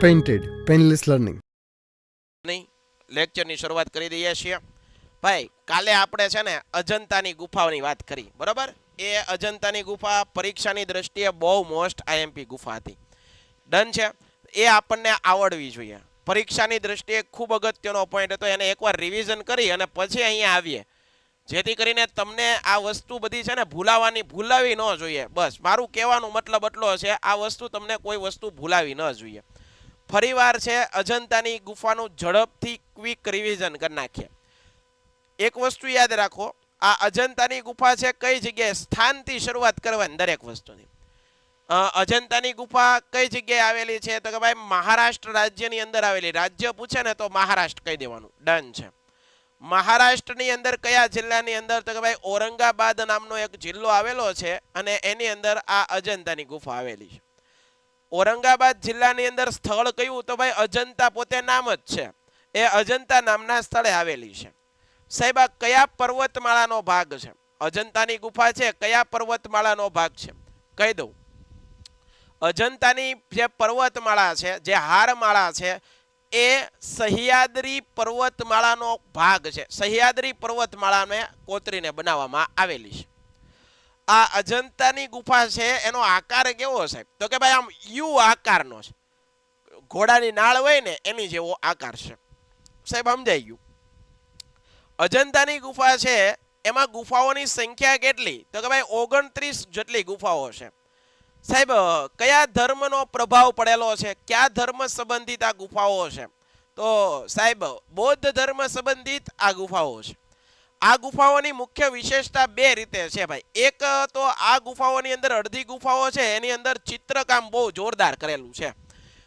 Painted painless learning નહીં લેક્ચરની શરૂઆત કરી દઈએ છીએ. ભાઈ, કાલે આપણે છે ને અજંતાની ગુફાઓની વાત કરી, બરોબર? એ અજંતાની ગુફા પરીક્ષાની દ્રષ્ટિએ બહુ મોસ્ટ આઈએમપી ગુફા હતી. ડન છે? એ આપણને આવડવી જોઈએ. પરીક્ષાની દ્રષ્ટિએ ખૂબ અગત્યનો પોઈન્ટ હતો, એને એકવાર રિવિઝન કરી અને પછી અહીંયા આવીએ. જેથી કરીને તમને આ વસ્તુ બધી છે ને ભૂલાવાની, ભૂલાવી ન જોઈએ. બસ, મારું કહેવાનું મતલબ એટલો છે આ વસ્તુ તમને કોઈ વસ્તુ ભૂલાવી ન જોઈએ. ફરીવાર છે, અજંતાની ગુફાનું ઝડપથી ક્વિક રિવિઝન કરી નાખીએ. એક વસ્તુ યાદ રાખો, આ અજંતાની ગુફા છે કઈ જગ્યાએ? સ્થાનથી શરૂઆત કરવાની દરેક વસ્તુની. અજંતાની ગુફા કઈ જગ્યાએ આવેલી છે? તો કે ભાઈ મહારાષ્ટ્ર રાજ્યની અંદર આવેલી. રાજ્ય પૂછે ને તો મહારાષ્ટ્ર કહી દેવાનું. ડન છે. મહારાષ્ટ્રની અંદર કયા જિલ્લાની અંદર? તો કે ભાઈ ઔરંગાબાદ નામનો એક જિલ્લો આવેલો છે અને એની અંદર આ અજંતાની ગુફા આવેલી છે. ઔરંગાબાદ જિલ્લાની અંદર સ્થળ કયું? તો ભાઈ અજંતા પોતે નામ જ છે. એ અજંતા નામના સ્થળે આવેલી છે. સાહેબ, આ કયા પર્વતમાળાનો ભાગ છે? અજંતાની ગુફા છે, કયા પર્વતમાળાનો ભાગ છે? કહી દઉં. અજંતાની જે પર્વતમાળા છે, જે હારમાળા છે, એ સહ્યાદ્રી પર્વતમાળાનો ભાગ છે. સહ્યાદ્રી પર્વતમાળાને કોતરીને બનાવવામાં આવેલી છે. આ અજંતાની ગુફા છે, એનો આકાર કેવો છે? તો કે ભાઈ આમ યુ આકારનો છે. ઘોડાની નાળ હોય ને, એની જેવો આકાર છે. સાહેબ, સમજાઈ ગયું. અજંતાની ગુફા છે, એમાં ગુફાઓની સંખ્યા કેટલી? તો કે ભાઈ ઓગણત્રીસ જેટલી ગુફાઓ છે. સાહેબ, કયા ધર્મનો પ્રભાવ પડેલો છે? કયા ધર્મ સંબંધિત આ ગુફાઓ છે? તો સાહેબ, બૌદ્ધ ધર્મ સંબંધિત આ ગુફાઓ છે. આ ગુફાઓની મુખ્ય વિશેષતા બે રીતે છે ભાઈ. એક તો આ ગુફાઓની અંદર અડધી ગુફાઓ છે, એની અંદર ચિત્રકામ બહુ જોરદાર કરેલું છે.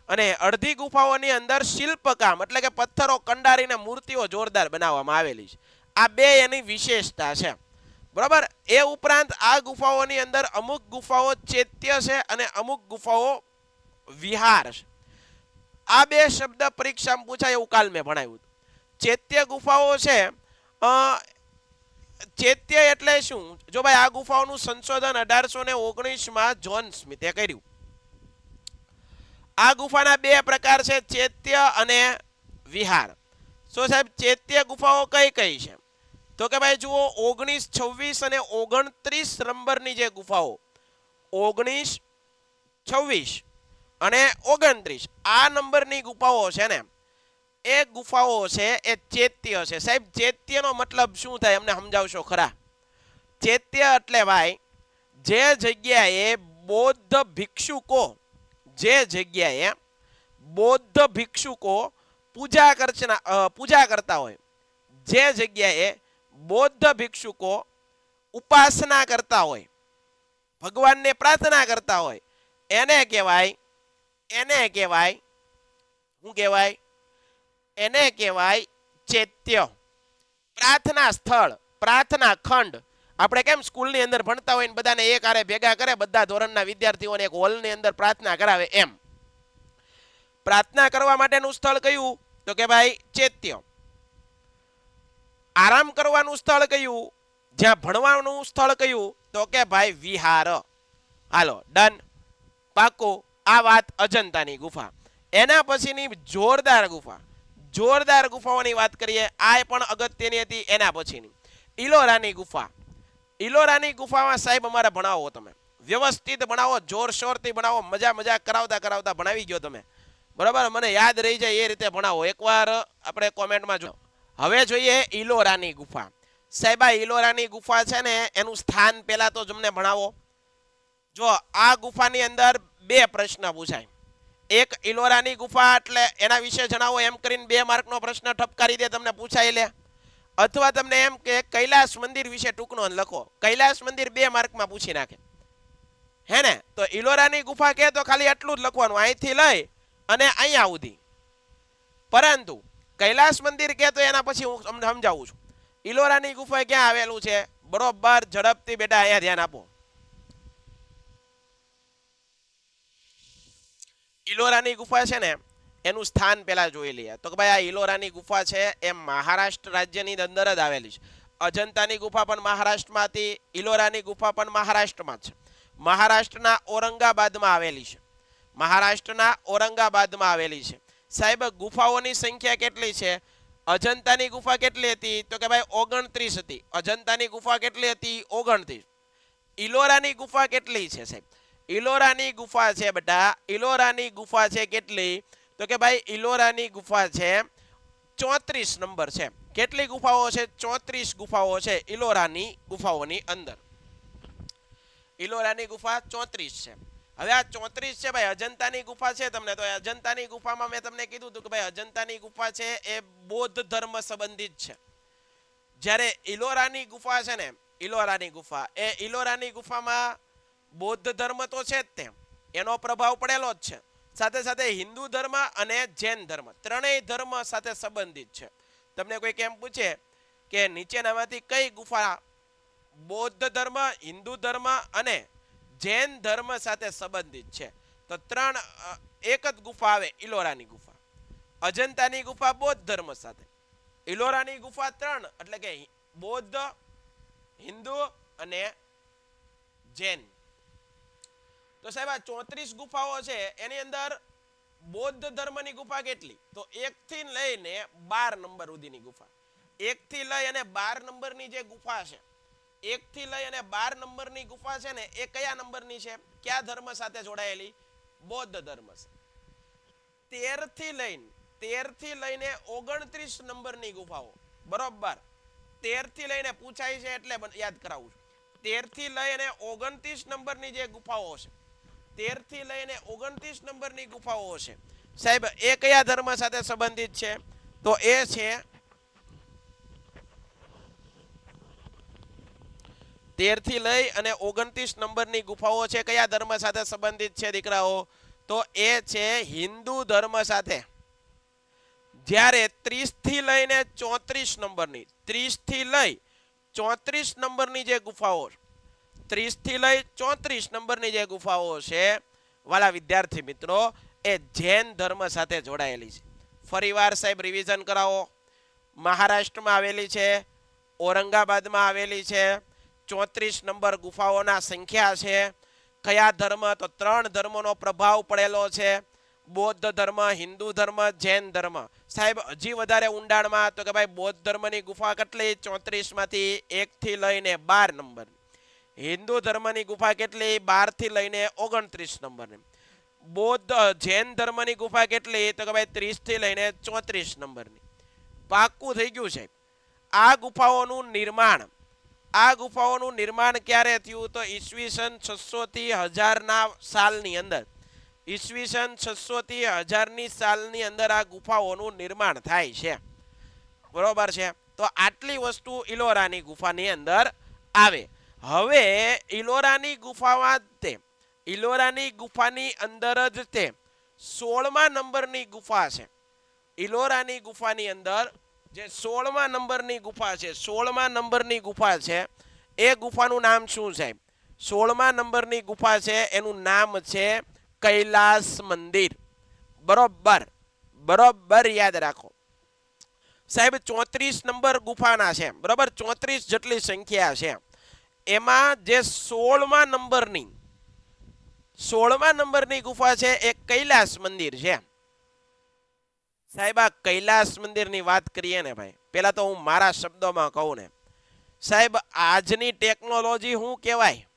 અને અડધી ગુફાઓની અંદર શિલ્પકામ, એટલે કે પથ્થરો કંડારીને મૂર્તિઓ જોરદાર બનાવવામાં આવેલી છે. આ બે એની વિશેષતા છે. બરાબર? એ ઉપરાંત આ ગુફાઓની અંદર અમુક ગુફાઓ ચૈત્ય છે અને અમુક ગુફાઓ વિહાર છે. આ બે શબ્દ પરીક્ષામાં પૂછાય એવું કાલ મેં ભણાવ્યું ચૈત્ય ગુફાઓ છે ચૈત્ય એટલે શું? જો ભાઈ આ ગુફાઓનું સંશોધન અઢારસો ને ઓગણીસમાં જોન સ્મિથે કર્યું. આ ગુફાના બે પ્રકાર છે, ચેત્ય અને વિહાર. સો સાહેબ, ચેત્ય ગુફાઓ કઈ કઈ છે? તો કે ભાઈ જુઓ, ઓગણીસ, છવ્વીસ અને ઓગણત્રીસ નંબરની જે ગુફાઓ, ઓગણીસ, છવ્વીસ અને ઓગણત્રીસ, આ નંબરની ગુફાઓ છે ને. એ ગુફાઓ છે, એ ચૈત્ય છે. સાહેબ, ચૈત્યનો મતલબ શું થાય? અમને સમજાવશો ખરા. ચૈત્ય એટલે ભાઈ, જે જગ્યાએ બૌદ્ધ ભિક્ષુકો, જે જગ્યાએ બૌદ્ધ ભિક્ષુકો પૂજા કરચના પૂજા કરતા હોય, જે જગ્યાએ બૌદ્ધ ભિક્ષુકો ઉપાસના કરતા હોય, ભગવાનને પ્રાર્થના કરતા હોય, એને કહેવાય એને કહેવાય, શું કહેવાય? એને કહેવાય ચૈત્ય. પ્રાર્થના સ્થળ, પ્રાર્થના ખંડ. આપણે કેમ સ્કૂલની અંદર ભણતા હોય ને બધાને એક આરે ભેગા કરે, બધા ધોરણના વિદ્યાર્થીઓને એક હોલની અંદર પ્રાર્થના કરાવે એમ. પ્રાર્થના કરવા માટેનું સ્થળ કયું? તો કે ભાઈ, ચૈત્ય. આરામ કરવાનું સ્થળ કયું? જ્યાં ભણવાનું સ્થળ કયું? તો કે ભાઈ, વિહાર. હાલો, ડન. પાકો આ વાત અજંતાની ગુફા. એના પછીની જોરદાર ગુફા. જોરદાર ગુફાઓની વાત કરીએ આ પણ અગત્યની હતી એના પછીની. ઇલોરાની ગુફા. ઇલોરાની ગુફામાં સાહેબ અમારે ભણાવો તમે. વ્યવસ્થિત ભણાવો, જોરશોરથી ભણાવો મજા મજા કરાવતા કરાવતા ભણાવી ગયો તમે. બરાબર? મને યાદ રહી જાય એ રીતે ભણાવો. એકવાર આપણે કોમેન્ટમાં જો હવે જોઈએ ઇલોરાની ગુફા. સાહેબ ઇલોરાની ગુફા છે ને, એનું સ્થાન પહેલાં તો તમને ભણાવો. જો આ ગુફાની અંદર બે પ્રશ્ન પૂછાય. એક ઇલોરાની ગુફા એટલે એના વિશે જણાવો, એમ કરીને બે માર્કનો પ્રશ્ન ઠપકારી દે, તમને પૂછાય લે. અથવા તમને એમ કે કૈલાસ મંદિર વિશે ટૂંકનો લખો. કૈલાસ મંદિર બે માર્કમાં પૂછી નાખે. હે ને? તો ઇલોરાની ગુફા કહે તો ખાલી એટલું જ લખવાનું. અહીંથી લઈ અને અહીંયા સુધી. પરંતુ કૈલાસ મંદિર કહે તો એના પછી હું સમજાવું છું. ઇલોરાની ગુફા ક્યાં આવેલું છે? બરોબર ઝડપથી બેટા અહીંયા ધ્યાન આપો. ઇલોરાની ગુફા છે ને, એનું સ્થાન પહેલાં જોઈ લઈએ. તો કે ભાઈ આ ઇલોરાની ગુફા છે, એ મહારાષ્ટ્ર રાજ્યની અંદર જ આવેલી છે. અજંતાની ગુફા પણ મહારાષ્ટ્રમાં હતી ઇલોરાની ગુફા પણ મહારાષ્ટ્રમાં છે. મહારાષ્ટ્રના ઔરંગાબાદમાં આવેલી છે. મહારાષ્ટ્રના ઔરંગાબાદમાં આવેલી છે. સાહેબ, ગુફાઓની સંખ્યા કેટલી છે? અજંતાની ગુફા કેટલી હતી? તો કે ભાઈ ઓગણત્રીસ હતી. અજંતાની ગુફા કેટલી હતી? ઓગણત્રીસ. ઇલોરાની ગુફા કેટલી છે સાહેબ? ઇલોરાની ગુફા છે બેટા, ઇલોરાની ગુફા છે કેટલી? તો કે ભાઈ, ઇલોરાની ગુફા છે ચોત્રીસ નંબર છે. કેટલી ગુફાઓ છે? ચોત્રીસ ગુફાઓ છે ઇલોરાની ગુફાઓની અંદર. ઇલોરાની ગુફા ચોત્રીસ છે. હવે આ ચોત્રીસ છે ભાઈ, અજંતાની ગુફા છે તમને. તો અજંતાની ગુફામાં મેં તમને કીધું હતું કે ભાઈ, અજંતાની ગુફા છે એ બૌદ્ધ ધર્મ સંબંધિત છે. જ્યારે ઇલોરાની ગુફા છે ને, ઇલોરાની ગુફા, એ ઇલોરાની ગુફામાં બૌદ્ધ ધર્મ તો છે જ તે એનો પ્રભાવ પડેલો જ છે. સાથે સાથે હિન્દુ ધર્મ અને જૈન ધર્મ ત્રણેય ધર્મ સાથે સંબંધિત છે. તમને કોઈ કેમ પૂછે કે નીચેનામાંથી કઈ ગુફા બૌદ્ધ ધર્મ, હિન્દુ ધર્મ અને જૈન ધર્મ સાથે સંબંધિત છે? તો ત્રણ એક જ ગુફા આવે, ઇલોરાની ગુફા. અજંતાની ગુફા બૌદ્ધ ધર્મ સાથે. ઇલોરાની ગુફા ત્રણ, એટલે કે બૌદ્ધ, હિન્દુ અને જૈન. તો સાહેબ, આ ચોત્રીસ ગુફાઓ છે, એની અંદર બૌદ્ધ ધર્મની ગુફા કેટલી? તો એક થી લઈને બાર નંબર સુધીની ગુફા. એક થી લઈ અને બાર નંબરની જે ગુફા છે એક થી લઈ અને બાર નંબરની ગુફા છે ને, એ કયા નંબરની છે? કયા ધર્મ સાથે જોડાયેલી? બૌદ્ધ ધર્મ છે તેરથી લઈને તેરથી લઈને ઓગણત્રીસ નંબરની ગુફાઓ. બરોબર? તેરથી લઈને પૂછાય છે એટલે યાદ કરાવું છું. તેરથી લઈ અને ઓગણત્રીસ નંબરની જે ગુફાઓ છે તેરથી લઈને ઓગણત્રીસ નંબરની ગુફાઓ છે. સાહેબ, એ કયા ધર્મ સાથે સંબંધિત છે? તો એ છે તેરથી લઈ અને ઓગણત્રીસ નંબરની ગુફાઓ છે. કયા ધર્મ સાથે સંબંધિત છે દીકરાઓ? તો એ છે હિન્દુ ધર્મ સાથે. જ્યારે ત્રીસથી લઈને ચોત્રીસ નંબરની ત્રીસથી લઈ ચોત્રીસ નંબરની જે ગુફાઓ ત્રીસ થી લઈ ચોત્રીસ નંબરની જે ગુફાઓ છે, વાલા વિદ્યાર્થી મિત્રો, એ જૈન ધર્મ સાથે જોડાયેલી છે. ફરીવાર સાહેબ રિવિઝન કરાવો. મહારાષ્ટ્રમાં આવેલી છે, ઔરંગાબાદમાં આવેલી છે, ચોત્રીસ નંબર ગુફાઓના સંખ્યા છે, કયા ધર્મ? તો ત્રણ ધર્મનો પ્રભાવ પડેલો છે. બૌદ્ધ ધર્મ, હિન્દુ ધર્મ, જૈન ધર્મ. સાહેબ, હજી વધારે ઊંડાણમાં તો કે ભાઈ બૌદ્ધ ધર્મની ગુફા કેટલી? ચોત્રીસમાંથી એકથી લઈને બાર નંબર હિન્દુ ધર્મની ગુફા કેટલી? બારથી લઈને ઓગણત્રીસ નંબરની. બૌદ્ધ જૈન ધર્મની ગુફા કેટલી? તો કે ભાઈ ત્રીસથી લઈને ચોત્રીસ નંબરની. પાક્કું થઈ ગયું છે. આ ગુફાઓનું નિર્માણ, આ ગુફાઓનું નિર્માણ ક્યારે થયું? તો ઈસવીસન છસો થી હજારના સાલની અંદર. ઈસવીસન છસો થી હજારની સાલની અંદર આ ગુફાઓનું નિર્માણ થાય છે. બરોબર છે? તો આટલી વસ્તુ ઇલોરાની ગુફાની અંદર આવે. હવે ઇલોરાની ગુફામાં તે ઇલોરાની ગુફાની અંદર જ તે સોળમા નંબરની ગુફા છે. ઇલોરાની ગુફાની અંદર જે સોળમા નંબરની ગુફા છે, સોળમા નંબરની ગુફા છે, એ ગુફાનું નામ શું છે? સોળમા નંબરની ગુફા છે, એનું નામ છે કૈલાસ મંદિર. બરોબર બરોબર યાદ રાખો. સાહેબ, ચોત્રીસ નંબર ગુફાના છે. બરોબર, ચોત્રીસ જેટલી સંખ્યા છે. એમાં જે સોળમા નંબરની સોળમા નંબરની ગુફા છે, એ કૈલાસ મંદિર છે. સાહેબ, આ કૈલાસ મંદિરની વાત કરીએ ને ભાઈ પેલા તો હું મારા શબ્દોમાં કહું ને. સાહેબ, આજની ટેકનોલોજી શું કહેવાય?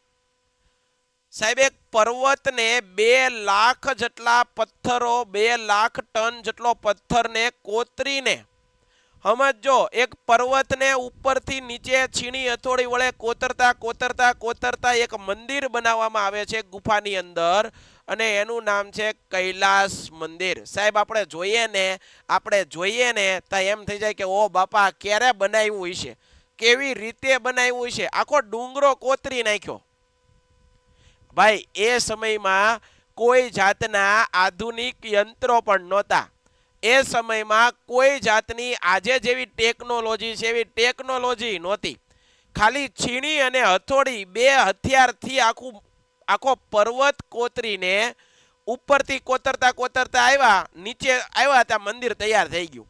સાહેબ, એક પર્વતને બે લાખ જેટલા પથ્થરો, બે લાખ ટન જેટલો પથ્થરને કોતરીને સમજો એક પર્વતને ઉપરથી નીચે છીણી હથોડી વડે કોતરતા કોતરતા કોતરતા એક મંદિર બનાવવામાં આવે છે ગુફાની અંદર અને એનું નામ છે કૈલાસ મંદિર. સાહેબ, આપણે જોઈએ ને, આપણે જોઈએ ને, તો એમ થઈ જાય કે, ઓ બાપા, ક્યારે બનાવ્યું હશે? કેવી રીતે બનાવ્યું હશે? આખો ડુંગરો કોતરી નાખ્યો. ભાઈ, એ સમયમાં કોઈ જાતના આધુનિક યંત્રો પણ નહોતા. એ સમયમાં કોઈ જાતની આજે જેવી ટેકનોલોજી છે, એવી ટેકનોલોજી નહોતી. ખાલી છીણી અને હથોડી બે હથિયારથી આખું, આખો પર્વત કોતરીને ઉપરથી કોતરતા કોતરતા આવ્યા, નીચે આવ્યા ત્યાં મંદિર તૈયાર થઈ ગયું.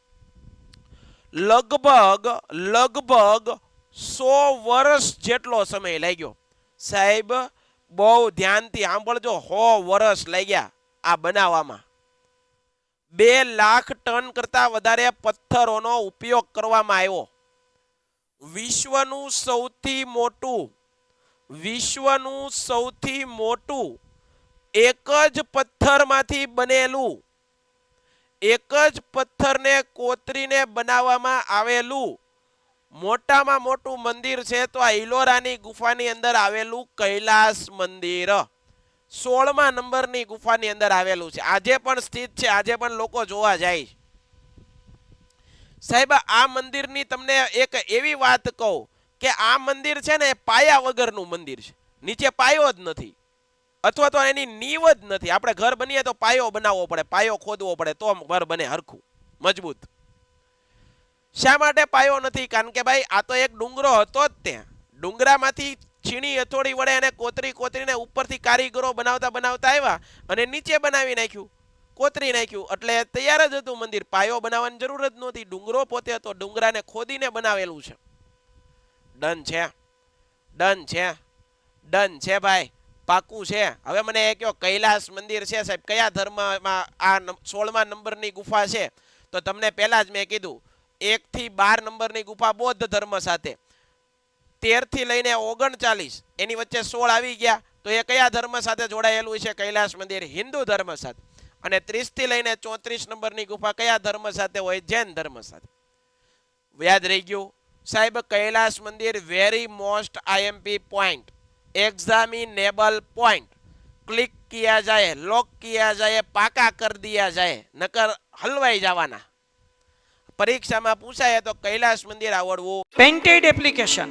લગભગ લગભગ સો વર્ષ જેટલો સમય લાગ્યો. સાહેબ, બહુ ધ્યાનથી સાંભળજો, સો વર્ષ લાગ્યા આ બનાવવામાં. બે લાખ ટન કરતા વધારે પથ્થરોનો ઉપયોગ કરવામાં આવ્યો. વિશ્વનું સૌથી મોટું, વિશ્વનું સૌથી મોટું એક જ પથ્થરમાંથી બનેલું, એક જ પથ્થરને કોતરીને બનાવવામાં આવેલું, મોટામાં મોટું મંદિર છે તો આ ઇલોરાની ગુફાની અંદર આવેલું કૈલાસ મંદિર. સોળમા નંબરની ગુફાની અંદર આવેલું છે. આજે પણ સ્થિત છે, આજે પણ લોકો જોવા જાય સાહેબ, આ મંદિરની તમને એક એવી વાત કહું કે આ મંદિર છે ને પાયા વગરનું મંદિર છે. નીચે પાયો જ નથી. અથવા તો એની નીવ જ નથી. આપણે ઘર બનીએ તો પાયો બનાવવો પડે, પાયો ખોદવો પડે, તો ઘર બને હરખું, મજબૂત. શા માટે પાયો નથી? કારણ કે ભાઈ, આ તો એક ડુંગરો હતો જ ત્યાં. ડુંગરામાંથી છીણી હથોડી વડે એને કોતરી કોતરીને ઉપરથી કારીગરો બનાવતા બનાવતા આવ્યા અને નીચે બનાવી નાખ્યું. કોતરી નાખ્યું એટલે તૈયાર જ હતું મંદિર. પાયો બનાવવાની જરૂર જ નહોતી. ડુંગરો પોતે હતો. ડુંગરાને ખોદીને બનાવેલું છે. ડન છે. ડન છે. ડન છે ભાઈ. પાકું છે. હવે મને એ કહો કૈલાસ મંદિર છે સાહેબ? કયા ધર્મમાં આ સોળમા નંબરની ગુફા છે? તો તમને પહેલા જ મેં કીધું. એક થી બાર નંબરની ગુફા બૌદ્ધ ધર્મ સાથે. તેરથી લઈને ઓગણચાલીસ. એની વચ્ચે સોળ આવી ગયા, તો એ કયા ધર્મ સાથે જોડાયેલું છે? કૈલાસ મંદિર હિન્દુ ધર્મ સાથે. અને ત્રીસથી લઈને ચોત્રીસ નંબરની ગુફા કયા ધર્મ સાથે હોય? જૈન ધર્મ સાથે. યાદ રહી ગયું? સાહેબ, Kailash Mandir very most IMP point examinable point click કિયા જાય લોક કિયા જાય, પાકા કર દિયા જાય, નકર હલવાઈ જવાના. પરીક્ષામાં પૂછાય તો કૈલાસ મંદિર આવડવું. પેન્ટેડ એપ્લિકેશન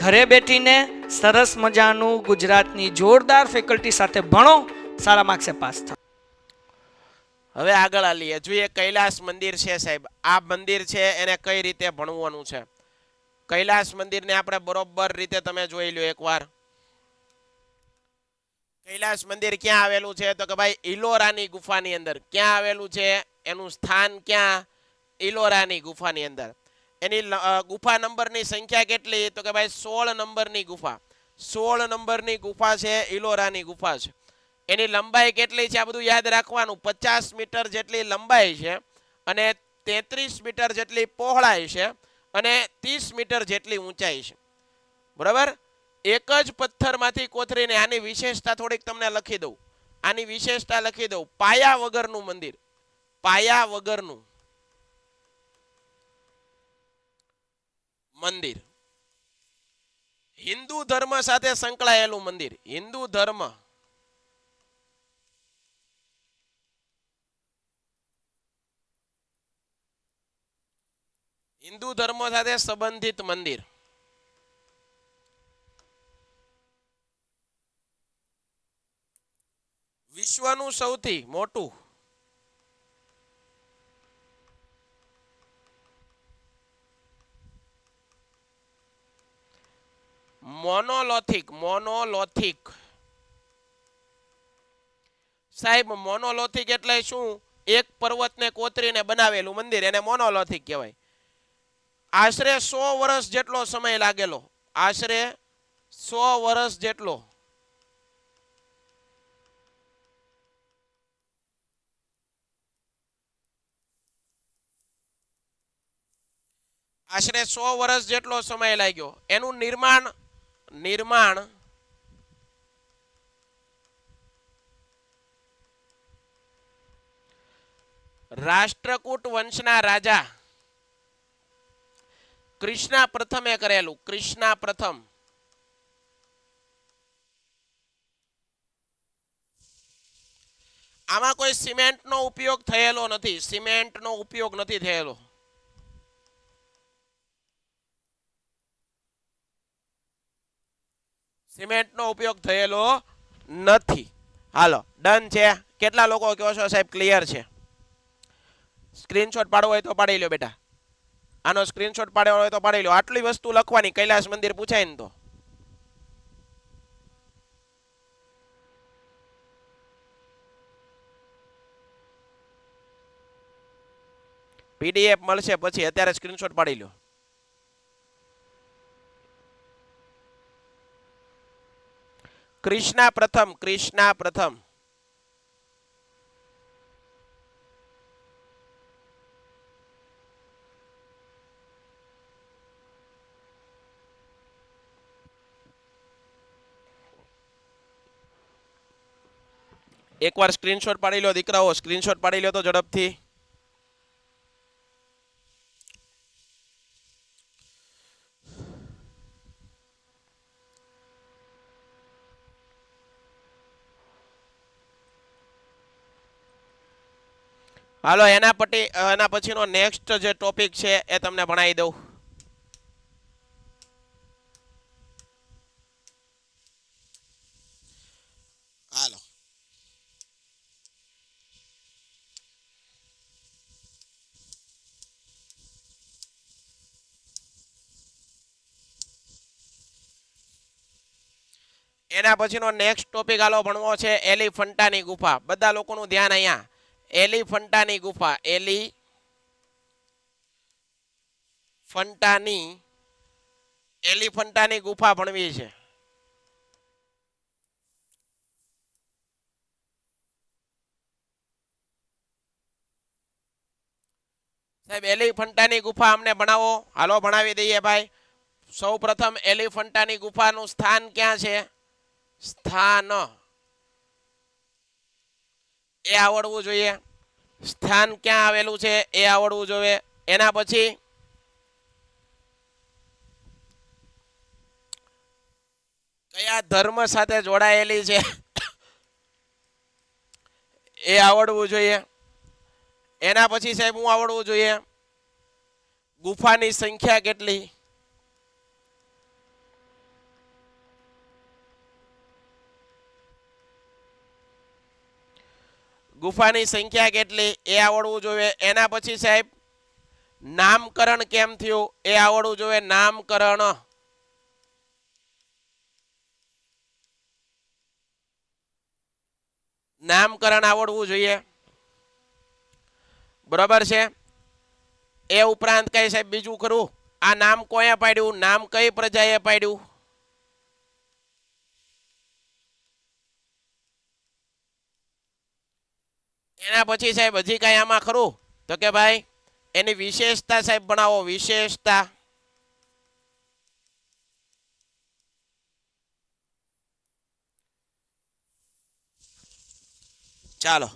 ઘરે બેઠીને સરસ મજાનું ગુજરાતની જોરદાર ફેકલ્ટી સાથે ભણો, સારા માર્ક્સે પાસ થાઓ. હવે આગળ આલીએ જોઈએ કૈલાસ મંદિર છે સાહેબ. આ મંદિર છે, એને કઈ રીતે ભણવાનું છે? કૈલાસ મંદિરને આપણે બરોબર રીતે તમે જોઈ લો એકવાર. કૈલાસ મંદિર ક્યાં આવેલું છે? તો કે ભાઈ ઇલોરાની ગુફાની અંદર. ક્યાં આવેલું છે? એનું સ્થાન ક્યાં? ઇલોરાની ગુફાની અંદર. એની ગુફા નંબરની સંખ્યા કેટલી? તો કે ભાઈ સોળ નંબરની ગુફા. સોળ નંબરની ગુફા છે, ઇલોરાની ગુફા છે. એની લંબાઈ કેટલી છે? આ બધું યાદ રાખવાનું. પચાસ મીટર જેટલી લંબાઈ છે અને તેત્રીસ મીટર જેટલી પહોળાઈ છે અને ત્રીસ મીટર જેટલી ઊંચાઈ છે. બરાબર? એક જ પથ્થરમાંથી કોથરીને આની વિશેષતા થોડીક તમને લખી દઉં. આની વિશેષતા લખી દઉં. પાયા વગરનું મંદિર. પાયા વગરનું. મંદિર. હિન્દુ ધર્મ સાથે સંકળાયેલું મંદિર. હિન્દુ ધર્મ. હિન્દુ ધર્મ સાથે સંબંધિત મંદિર. વિશ્વનું સૌથી મોટું મોનોલોથિક મોનોલોથિક સાહેબ મોનોલોથિક એટલે શું? એક પર્વતને કોતરીને બનાવેલું મંદિર, એને મોનોલોથિક કહેવાય. આશરે સો વર્ષ જેટલો સમય લાગેલો. આશરે સો વર્ષ જેટલો. આશરે સો વર્ષ જેટલો સમય લાગ્યો. એનું નિર્માણ નિર્માણ રાષ્ટ્રકૂટ વંશના રાજા કૃષ્ણા પ્રથમે કરેલું કૃષ્ણા પ્રથમ આમાં કોઈ સિમેન્ટનો ઉપયોગ થયેલો નથી સિમેન્ટનો ઉપયોગ નથી થયેલો સિમેન્ટનો ઉપયોગ થયેલો નથી. હાલો, ડન છે. કેટલા લોકો કહો છો સાહેબ, ક્લિયર છે? સ્ક્રીનશોટ પાડવો હોય તો પાડી લો બેટા. આનો સ્ક્રીનશોટ પાડવો હોય તો પાડી લો આટલી વસ્તુ લખવાની, કૈલાસ મંદિર પૂછાય ને તો. પીડીએફ મળશે પછી, અત્યારે સ્ક્રીનશોટ પાડી લો કૃષ્ણા પ્રથમ કૃષ્ણા પ્રથમ. એકવાર સ્ક્રીનશોટ પાડી લો દીકરાઓ સ્ક્રીનશોટ પાડી લો તો ઝડપથી. હાલો એના પટી એના પછીનો નેક્સ્ટ જે ટોપિક છે એ તમને ભણાવી દઉં. હાલો. એના પછીનો નેક્સ્ટ ટોપિક હાલો ભણવો છે એલિફન્ટાની ગુફા. બધા લોકોનું ધ્યાન અહીંયા. એલિફન્ટાની ગુફા, એલી ફંટાની એલિફન્ટાની ગુફા ભણવી છે. સાહેબ એલિફન્ટાની ગુફા અમને ભણાવો. હાલો, ભણાવી દઈએ ભાઈ. સૌ પ્રથમ એલિફન્ટાની ગુફાનું સ્થાન ક્યાં છે? સ્થાન એ આવડવું જોઈએ. સ્થાન ક્યાં આવેલું છે એ આવડવું જોઈએ. એના પછી કયા ધર્મ સાથે જોડાયેલી છે એ આવડવું જોઈએ. એના પછી સાહેબ હું આવડવું જોઈએ? ગુફાની સંખ્યા કેટલી? ગુફાની સંખ્યા કેટલી? એ આવડવું જોઈએ. એના પછી સાહેબ, નામકરણ કેમ થયું? એ આવડવું જોઈએ. નામકરણ. નામકરણ આવડવું જોઈએ. બરોબર છે? એ ઉપરાંત કઈ સાહેબ, બીજું ખરું? આ નામ કોએ પાડ્યું? નામ કઈ પ્રજાએ પાડ્યું? એના પછી સાહેબ હજી કઈ આમાં ખરું? તો કે ભાઈ, એની વિશેષતા સાહેબ ભણાવો, વિશેષતા. ચાલો.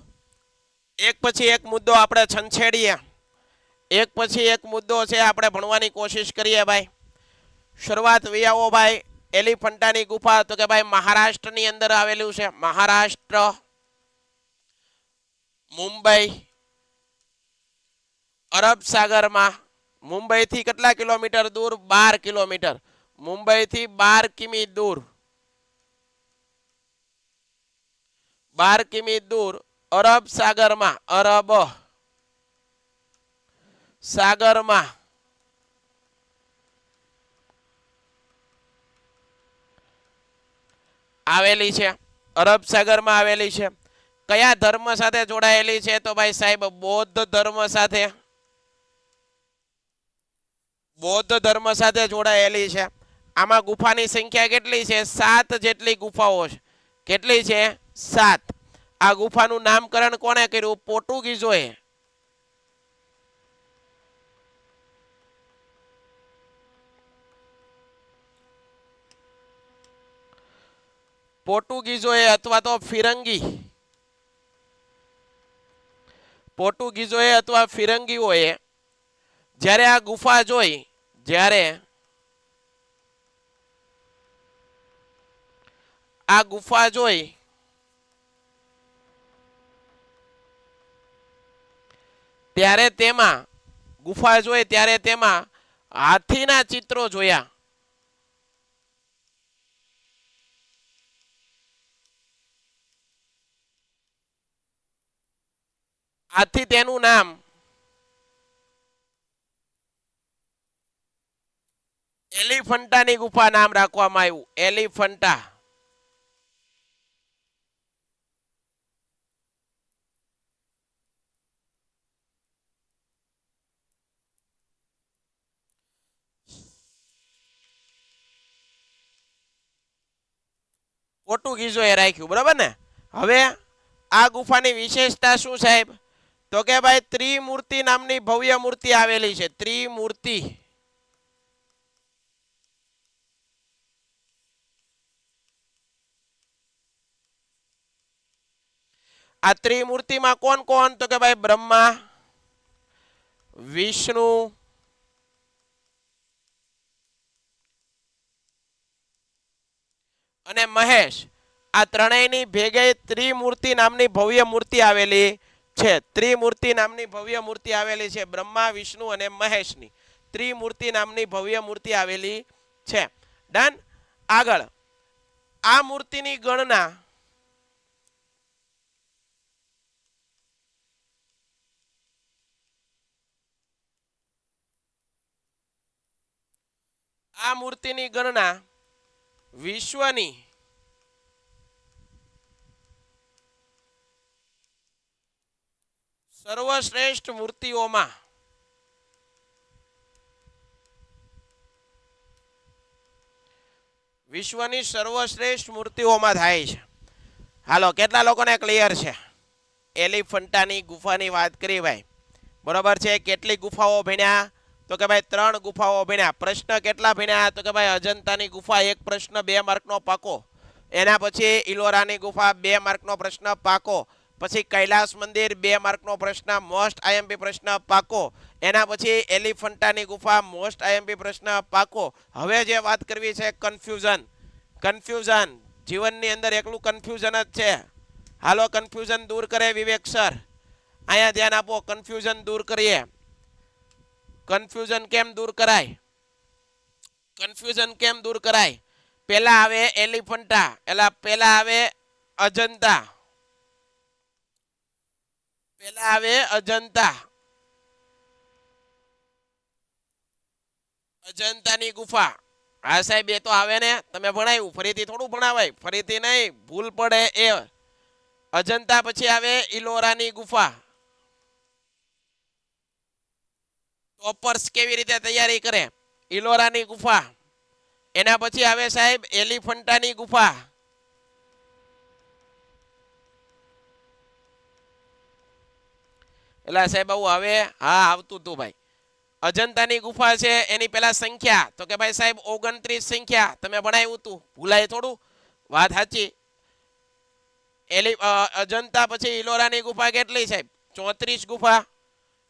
એક પછી એક મુદ્દો આપણે છંછેડીએ. એક પછી એક મુદ્દો છે આપણે ભણવાની કોશિશ કરીએ ભાઈ. શરૂઆત વિયાવો ભાઈ, એલિફન્ટાની ગુફા, તો કે ભાઈ મહારાષ્ટ્રની અંદર આવેલું છે. મહારાષ્ટ્ર. મુંબઈ, અરબ સાગરમાં, મુંબઈથી કેટલા કિલોમીટર દૂર? બાર કિલોમીટર. મુંબઈથી બાર કિમી દૂર. બાર કિમી દૂર અરબ સાગરમાં અરબ સાગરમાં. આવેલી છે. અરબ સાગરમાં આવેલી છે. કયા ધર્મ સાથે જોડાયેલી છે? તો ભાઈ સાહેબ, બૌદ્ધ ધર્મ સાથે. બૌદ્ધ ધર્મ સાથે જોડાયેલી છે. આમાં ગુફાની સંખ્યા કેટલી છે? સાત જેટલી ગુફાઓ છે. કેટલી છે? સાત. આ ગુફાનું નામકરણ કોણે કર્યું? પોર્ટુગીઝોએ. પોર્ટુગીઝોએ અથવા તો ફિરંગી. પોર્ટુગીઝોએ અથવા ફિરંગીઓએ જ્યારે આ ગુફા જોઈ, જ્યારે આ ગુફા જોઈ, ત્યારે તેમાં, ગુફા જોઈ, ત્યારે તેમાં હાથીના ચિત્રો જોયા. આથી તેનું નામ એલિફન્ટાની ગુફા નામ રાખવામાં આવ્યું. એલિફન્ટા. પોર્ટુગીઝોએ રાખ્યું, બરાબર ને? હવે આ ગુફાની વિશેષતા શું સાહેબ? તો કે ભાઈ ત્રિમૂર્તિ નામની ભવ્ય મૂર્તિ આવેલી છે. ત્રિમૂર્તિ. આ ત્રિમૂર્તિમાં કોણ કોણ? તો કે ભાઈ બ્રહ્મા, વિષ્ણુ, અને મહેશ. આ ત્રણેયની ભેગે ત્રિમૂર્તિ નામની ભવ્ય મૂર્તિ આવેલી છે, ત્રિમૂર્તિ નામની ભવ્ય મૂર્તિ આવેલી છે, બ્રહ્મા, વિષ્ણુ અને મહેશની. ત્રિમૂર્તિ નામની ભવ્ય મૂર્તિ આવેલી છે. ડન આગળ. આ મૂર્તિની ગણના આ મૂર્તિની ગણના વિશ્વની સર્વશ્રેષ્ઠ મૂર્તિઓમાં. વિશ્વની સર્વશ્રેષ્ઠ મૂર્તિઓમાં થાય છે. હાલો, કેટલા લોકોને ક્લિયર છે? એલિફન્ટાની ગુફાની વાત કરી ભાઈ. બરોબર છે? કેટલી ગુફાઓ ભણ્યા તો કે ભાઈ ત્રણ ગુફાઓ ભણ્યા પ્રશ્ન કેટલા ભણ્યા તો કે ભાઈ અજંતાની ગુફા એક પ્રશ્ન, બે માર્કનો પાકો. એના પછી ઇલોરાની ગુફા બે માર્કનો પ્રશ્ન, પાકો. પછી કૈલાસ મંદિર બે માર્કનો પ્રશ્ન, મોસ્ટ આઈએમપી પ્રશ્ન પાકો. એના પછી એલિફન્ટાની ગુફા, મોસ્ટ આઈએમપી પ્રશ્ન પાકો. હવે જે વાત કરવી છે કન્ફ્યુઝન. કન્ફ્યુઝન. જીવનની અંદર એકલું કન્ફ્યુઝન જ છે. હાલો, કન્ફ્યુઝન દૂર કરે વિવેક સર. અહીંયા ધ્યાન આપો, કન્ફ્યુઝન દૂર કરીએ. કન્ફ્યુઝન કેમ દૂર કરાય? કન્ફ્યુઝન કેમ દૂર કરાય? પહેલા આવે એલિફન્ટા, એલા પહેલા આવે અજંતા. પહેલા આવે અજંતા. અજંતાની ગુફા. હા સાહેબ, એ તો આવે ને. તમે ભણાવ્યું ફરીથી થોડું ભણાવાય. ફરીથી નહીં, ભૂલ પડે એ. અજંતા પછી આવે ઇલોરાની ગુફા. ટોપર્સ કેવી રીતે તૈયારી કરે? ઇલોરાની ગુફા. એના પછી આવે સાહેબ, એલિફન્ટાની ગુફા. એટલે સાહેબ, આવું હવે હા, આવતું તું ભાઈ. અજંતાની ગુફા છે, એની પેલા સંખ્યા. તો કે ભાઈ સાહેબ, ઓગણત્રીસ સંખ્યા. તમે ભણાવ્યું તું. ભૂલાય થોડું. વાત સાચી. એલી અજંતા પછી ઇલોરાની ગુફા કેટલી સાહેબ? ચોત્રીસ ગુફા.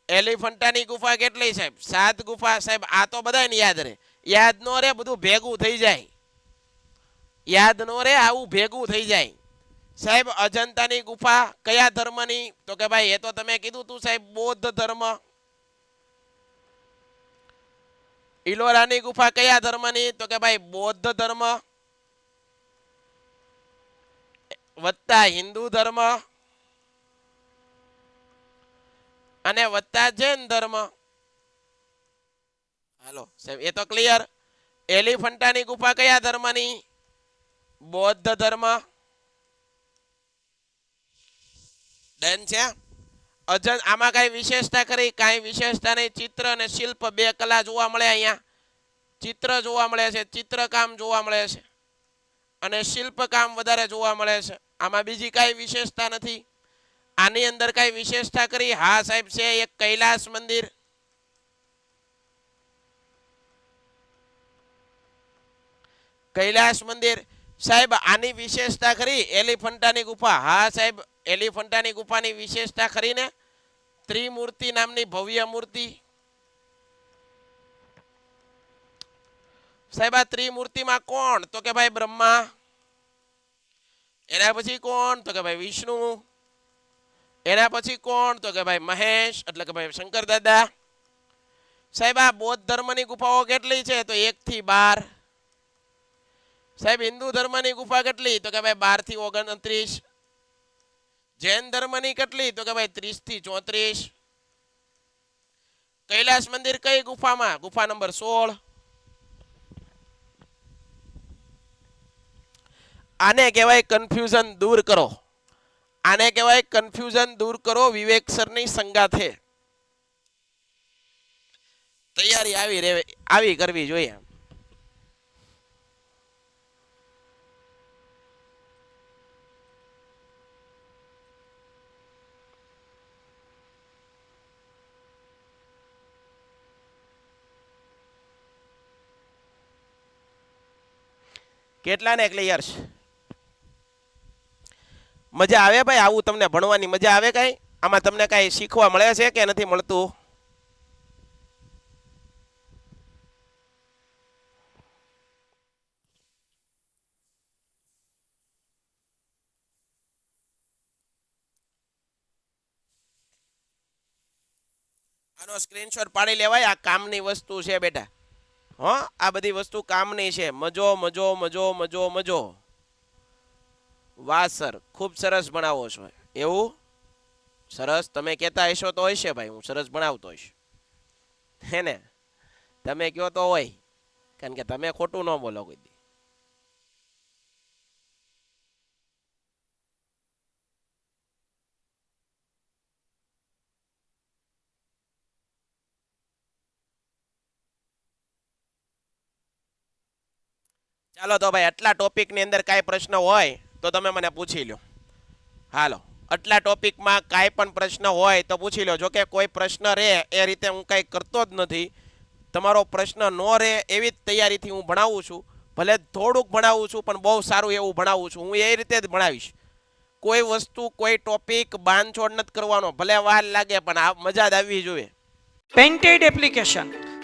એલિફન્ટાની ગુફા કેટલી સાહેબ? સાત ગુફા. સાહેબ, આ તો બધાને યાદ રહે. યાદ નો રે બધું ભેગું થઈ જાય. યાદ નો રે આવું ભેગું થઈ જાય. સાહેબ, અજંતાની ગુફા કયા ધર્મની? તો કે ભાઈ, એ તો તમે કીધું તું સાહેબ, બૌદ્ધ ધર્મ. ઇલોરાની ગુફા કયા ધર્મની? તો કે ભાઈ, બૌદ્ધ ધર્મ. વત્તા હિન્દુ ધર્મ. અને વત્તા જૈન ધર્મ. હાલો, સાહેબ, એ તો ક્લિયર એલિફન્ટાની ગુફા કયા ધર્મની? બૌદ્ધ ધર્મ. ડન છે? અજન, આમાં કઈ વિશેષતા કરી કાંઈ વિશેષતા નહીં. ચિત્ર અને શિલ્પ બે કલા જોવા મળે અહીંયા. ચિત્ર જોવા મળે છે, ચિત્રકામ જોવા મળે છે અને શિલ્પકામ વધારે જોવા મળે છે. આમાં બીજી કાંઈ વિશેષતા નથી. આની અંદર કાંઈ વિશેષતા કરી હા, સાહેબ, છે એક કૈલાસ મંદિર. કૈલાસ મંદિર. સાહેબ, આની વિશેષતા ખરી? એલિફન્ટાની ગુફા. હા, સાહેબ એલિફન્ટાની ગુફાની વિશેષતા ખરીને ત્રિમૂર્તિ નામની ભવ્ય મૂર્તિ. સાહેબ, આ ત્રિમૂર્તિમાં કોણ? તો કે ભાઈ બ્રહ્મા. એના પછી કોણ? તો કે ભાઈ વિષ્ણુ. એના પછી કોણ? તો કે ભાઈ મહેશ, એટલે કે ભાઈ શંકર દાદા. સાહેબ, આ બૌદ્ધ ધર્મની ગુફાઓ કેટલી છે? તો એક થી બાર. સાહેબ, હિન્દુ ધર્મની ગુફા કેટલી? તો કે ભાઈ બારથી ઓગણત્રીસ. જૈન ધર્મની કેટલી? તો કે ભાઈ ત્રીસથી ચોત્રીસ. કૈલાસ મંદિર કઈ ગુફામાં? ગુફા નંબર સોળ. આને કહેવાય કન્ફ્યુઝન દૂર કરો. આને કહેવાય કન્ફ્યુઝન દૂર કરો વિવેક સરની સંગાથે. તૈયારી આવી આવી કરવી જોઈએ. કેટલાને ક્લિયર છે મજા આવે ભાઈ આવું તમને ભણવાની મજા આવે કઈ? આમાં તમને કઈ શીખવા મળે છે કે નથી મળતું? આનો સ્ક્રીનશોટ પાડી લેવાય, આ કામની વસ્તુ છે બેટા. હો? આ બધી વસ્તુ કામની છે. મજો મજો મજો મજો મજો. વાહ, સર. ખૂબ સરસ ભણાવો છો. એવું? સરસ? તમે કહેતા હશો તો હશે ભાઈ. હું સરસ ભણાવતો હોઈશ. હે ને? તમે કહો તો હોય. કારણ કે તમે ખોટું ન બોલો કોઈ ચાલો તો ભાઈ, આટલા ટોપિકની અંદર કાંઈ પ્રશ્ન હોય તો તમે મને પૂછી લો. હાલો, આટલા ટોપિકમાં કાંઈ પણ પ્રશ્ન હોય તો પૂછી લો. જોકે કોઈ પ્રશ્ન રહે એ રીતે હું કાંઈ કરતો જ નથી. તમારો પ્રશ્ન ન રહે એવી જ તૈયારીથી હું ભણાવું છું. ભલે થોડુંક ભણાવું છું, પણ બહુ સારું એવું ભણાવું છું. હું એ રીતે જ ભણાવીશ. કોઈ વસ્તુ, કોઈ ટોપિક બાંધછોડ નથી કરવાનો. ભલે વાર લાગે, પણ આ મજા જ આવવી જોઈએ. પેન્ટેડ એપ્લિકેશન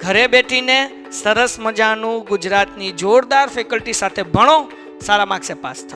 ઘરે બેઠીને સરસ મજાનું ગુજરાતની જોરદાર ફેકલ્ટી સાથે ભણો સારા માર્ક્સે પાસ થાઓ